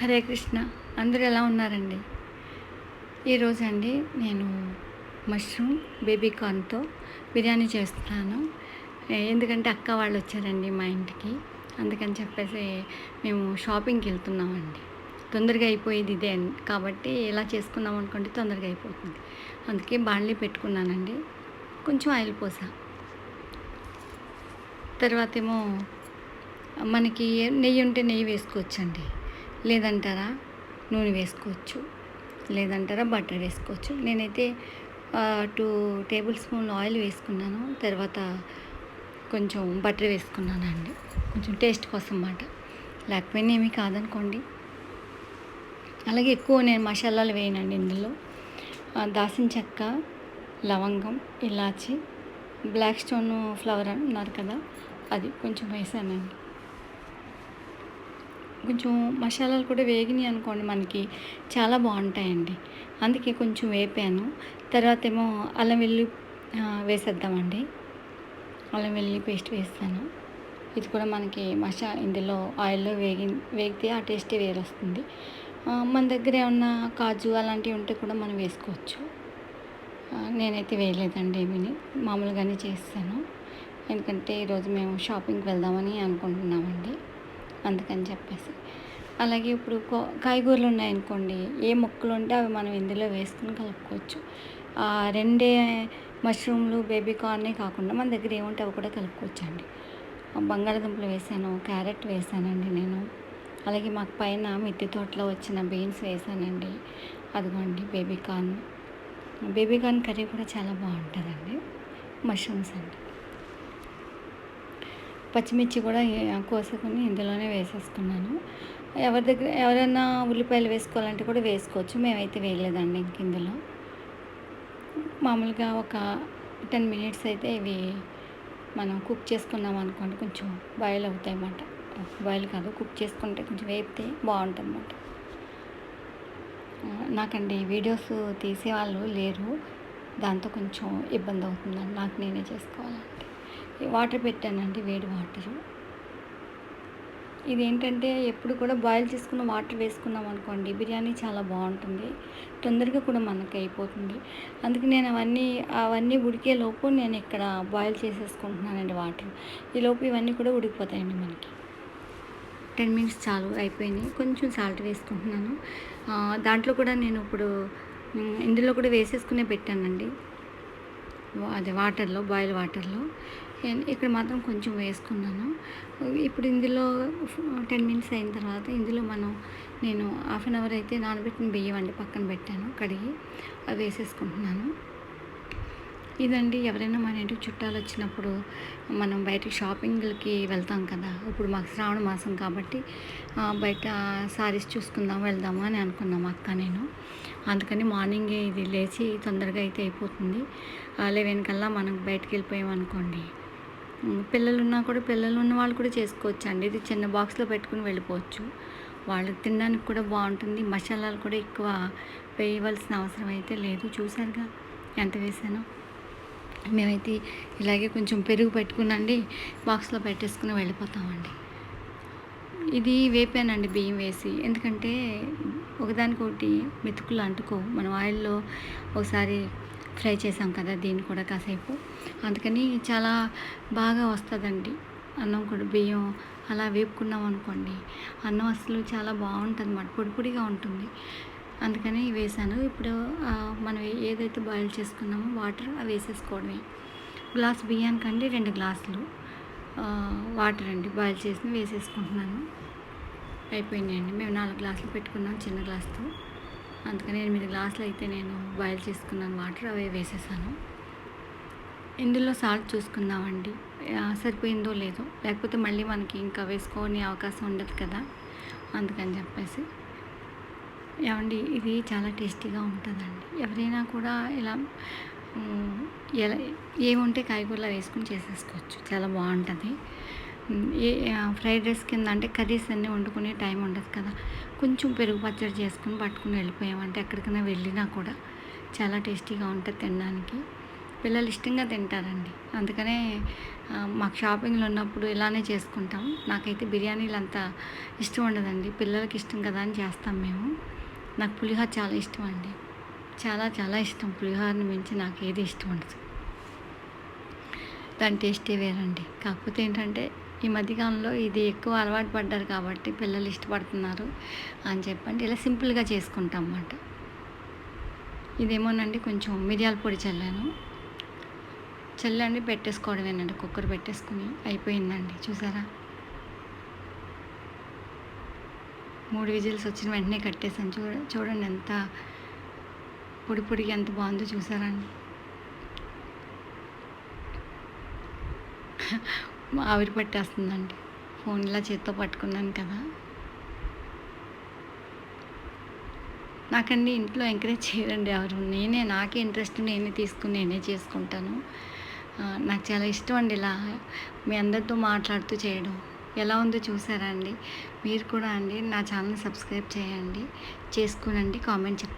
హరే కృష్ణ అందరూ ఎలా ఉన్నారండి? ఈరోజు అండి నేను మష్రూమ్ బేబీ కార్న్తో బిర్యానీ చేస్తున్నాను. ఎందుకంటే అక్క వాళ్ళు వచ్చారండి మా ఇంటికి. అందుకని చెప్పేసి మేము షాపింగ్కి వెళ్తున్నామండి. తొందరగా అయిపోయేది ఇదే కాబట్టి ఎలా చేసుకుందాం అనుకుంటే తొందరగా అయిపోతుంది. అందుకే బాణలి పెట్టుకున్నానండి. కొంచెం ఆయిల్ పోసా. తర్వాత ఏమో మనకి నెయ్యి ఉంటే నెయ్యి వేసుకోవచ్చండి. లేదంటారా? నూనె వేసుకోవచ్చు. లేదంటారా? బటర్ వేసుకోవచ్చు. నేనైతే టూ టేబుల్ స్పూన్లు ఆయిల్ వేసుకున్నాను. తర్వాత కొంచెం బటర్ వేసుకున్నానండి. కొంచెం టేస్ట్ కోసం అన్నమాట లేకపోయినా ఏమీ కాదనుకోండి. అలాగే ఎక్కువ నేను మసాలాలు వేయనండి ఇందులో. దాసిన చెక్క లవంగం ఇలాచి బ్లాక్ స్టోన్ ఫ్లవర్ అన్నారు కదా అది కొంచెం వేసానండి. కొంచెం మసాలాలు కూడా వేగినాయి అనుకోండి మనకి చాలా బాగుంటాయండి. అందుకే కొంచెం వేపాను. తర్వాత ఏమో అల్లం వెల్లి వేసేద్దామండి. అల్లం వెల్లి పేస్ట్ వేస్తాను. ఇది కూడా మనకి మసా ఇందులో ఆయిల్లో వేగి వేగితే ఆ టేస్టే వేరు వస్తుంది మన దగ్గర ఏమన్నా కాజు అలాంటివి ఉంటే కూడా మనం వేసుకోవచ్చు. నేనైతే వేయలేదండి ఏమీని. మామూలుగానే చేస్తాను. ఎందుకంటే ఈరోజు మేము షాపింగ్కి వెళ్దామని అనుకుంటున్నామండి. అందుకని చెప్పేసి. అలాగే ఇప్పుడు కో- కాయగూరలు ఉన్నాయనుకోండి ఏ మొక్కలు ఉంటే అవి మనం ఇందులో వేసుకుని కలుపుకోవచ్చు. ఆ రెండే మష్రూమ్లు బేబీ కార్నే కాకుండా మన దగ్గర ఏముంటే అవి కూడా కలుపుకోవచ్చు అండి బంగాళదుంపలు వేసాను క్యారెట్ వేసానండి నేను. అలాగే మాకు పైన మిద్దె తోటలో వచ్చిన బీన్స్ వేసానండి. అదిగోండి baby corn. Baby corn curry కూడా చాలా బాగుంటుందండి. మష్రూమ్స్ అండి. పచ్చిమిర్చి కూడా కోసుకొని ఇందులోనే వేసేసుకున్నాను. ఎవరి దగ్గర ఎవరైనా ఉల్లిపాయలు వేసుకోవాలంటే కూడా వేసుకోవచ్చు. మేమైతే వేయలేదండి ఇంక ఇందులో. మామూలుగా ఒక టెన్ మినిట్స్ అయితే ఇవి మనం కుక్ చేసుకున్నాం అనుకోండి కొంచెం బాయిల్ అవుతాయి అన్నమాట. బాయిల్ కాదు కుక్ చేసుకుంటే కొంచెం వేపితే బాగుంటుంది అన్నమాట నాకండి వీడియోస్ తీసేవాళ్ళు లేరు. దాంతో కొంచెం ఇబ్బంది అవుతుందండి. నాకు నేనే చేసుకోవాలంటే. వాటర్ పెట్టానండి వేడి వాటరు. ఏంటంటే ఎప్పుడు కూడా బాయిల్ చేసుకున్న వాటర్ వేసుకున్నాం అనుకోండి బిర్యానీ చాలా బాగుంటుంది తొందరగా కూడా మనకి అయిపోతుంది. అందుకే నేను అవన్నీ అవన్నీ ఉడికే లోపు నేను ఇక్కడ బాయిల్ చేసేసుకుంటున్నానండి వాటర్. ఈ లోపు ఇవన్నీ కూడా ఉడికిపోతాయండి మనకి. టెన్ మినిట్స్ చాలు అయిపోయినాయి. కొంచెం సాల్ట్ వేసుకుంటున్నాను. దాంట్లో కూడా నేను ఇప్పుడు ఇందులో కూడా వేసేసుకునే పెట్టానండి. అదే వాటర్లో బాయిల్ వాటర్లో. ఇక్కడ మాత్రం కొంచెం వేసుకున్నాను. ఇప్పుడు ఇందులో టెన్ మినిట్స్ అయిన తర్వాత ఇందులో మనం నేను హాఫ్ అన్ అవర్ అయితే నానబెట్టిన బియ్యం అండి పక్కన పెట్టాను కడిగి అవి వేసేసుకుంటున్నాను. ఇదండి ఎవరైనా మన ఇంటికి చుట్టాలు వచ్చినప్పుడు మనం బయట షాపింగ్లకి వెళ్తాం కదా ఇప్పుడు మాకు శ్రావణ మాసం కాబట్టి బయట సారీస్ చూసుకుందాం వెళ్దామా అని అనుకున్నాం అక్క నేను. అందుకని మార్నింగ్ ఇది లేచి తొందరగా అయితే అయిపోతుంది. లెవెన్ కల్లా మనం బయటకు వెళ్ళిపోయాం అనుకోండి. పిల్లలు ఉన్నా కూడా పిల్లలు ఉన్న వాళ్ళు కూడా చేసుకోవచ్చు అండి ఇది చిన్న బాక్స్లో పెట్టుకుని వెళ్ళిపోవచ్చు. వాళ్ళకి తినడానికి కూడా బాగుంటుంది. మసాలాలు కూడా ఎక్కువ వేయవలసిన అవసరం అయితే లేదు. చూసారుగా ఎంత వేసానో. మేమైతే ఇలాగే కొంచెం పెరుగు పెట్టుకునండి బాక్స్లో పెట్టేసుకుని వెళ్ళిపోతామండి. ఇది వేపానండి బియ్యం వేసి. ఎందుకంటే ఒకదానికొకటి మెతుకులు అంటుకో. మనం ఆయిల్లో ఒకసారి ఫ్రై చేసాం కదా దీన్ని కూడా కాసేపు. అందుకని చాలా బాగా వస్తుందండి. అన్నం కూడా బియ్యం అలా వేపుకున్నాం అనుకోండి అన్నం అసలు చాలా బాగుంటుంది మాట పొడి పొడిగా ఉంటుంది. అందుకని వేసాను ఇప్పుడు మనం ఏదైతే బాయిల్ చేసుకున్నామో వాటర్ అవి వేసేసుకోవడమే. గ్లాస్ బియ్యానికండి రెండు గ్లాసులు. వాటర్ అండి బాయిల్ చేసి వేసేసుకుంటున్నాను. అయిపోయినాయండి. మేము నాలుగు గ్లాసులు పెట్టుకున్నాం చిన్న గ్లాస్తో. అందుకని ఎనిమిది గ్లాసులు అయితే నేను బాయిల్ చేసుకున్నాను వాటర్ అవి వేసేసాను. ఇందులో సాల్ట్ చూసుకుందామండి. సరిపోయిందో లేదో. లేకపోతే మళ్ళీ మనకి ఇంకా వేసుకోని అవకాశం ఉండదు కదా. అందుకని చెప్పేసి. ఏమండి ఇది చాలా టేస్టీగా ఉంటుందండి. ఎవరైనా కూడా ఇలా ఎలా ఏముంటే కాయగూరలా వేసుకుని చేసేసుకోవచ్చు. చాలా బాగుంటుంది. ఏ ఫ్రైడ్ రైస్ కింద అంటే కర్రీస్ అన్నీ వండుకునే టైం ఉండదు కదా. కొంచెం పెరుగు పచ్చడి చేసుకుని పట్టుకుని వెళ్ళిపోయామంటే ఎక్కడికైనా వెళ్ళినా కూడా చాలా టేస్టీగా ఉంటుంది తినడానికి. పిల్లలు ఇష్టంగా తింటారండి. అందుకనే మాకు షాపింగ్లో ఉన్నప్పుడు ఇలానే చేసుకుంటాం. నాకైతే బిర్యానీలు అంత ఇష్టం ఉండదండి. పిల్లలకి ఇష్టం కదా అని చేస్తాం మేము. నాకు పులిహోర చాలా ఇష్టం అండి. చాలా చాలా ఇష్టం. పులిహోరని మించి నాకు ఏది ఇష్టం ఉండదు. దాని టేస్టే వేరండి. కాకపోతే ఏంటంటే ఈ మధ్యకాలంలో ఇది ఎక్కువ అలవాటు పడ్డారు కాబట్టి పిల్లలు ఇష్టపడుతున్నారు అని చెప్పండి. ఇలా సింపుల్గా చేసుకుంటాం అన్నమాట. ఇదేమోనండి కొంచెం మిరియాల పొడి చల్లాను. చల్లండి పెట్టేసుకోవడమేనండి. కుక్కర్ పెట్టేసుకుని అయిపోయిందండి. చూసారా? మూడు విజిల్స్ వచ్చిన వెంటనే కట్టేసాను చూడ చూడండి ఎంత పొడి పొడిగా ఎంత బాగుందో చూసారండి. ఆవిరి పట్టేస్తుందండి. ఫోన్ ఇలా చేత్తో పట్టుకున్నాను కదా. నాకండి ఇంట్లో ఎంకరేజ్ చేయరండి ఎవరు. నేనే నాకే ఇంట్రెస్ట్ నేనే తీసుకుని నేనే చేసుకుంటాను. నాకు చాలా ఇష్టం అండి ఇలా మీ అందరితో మాట్లాడుతూ చేయడం. ఎలా ఉందో చూసారా అండి? మీరు కూడా అండి నా ఛానల్ సబ్స్క్రైబ్ చేయండి. చేసుకునండి కామెంట్ చెప్పండి.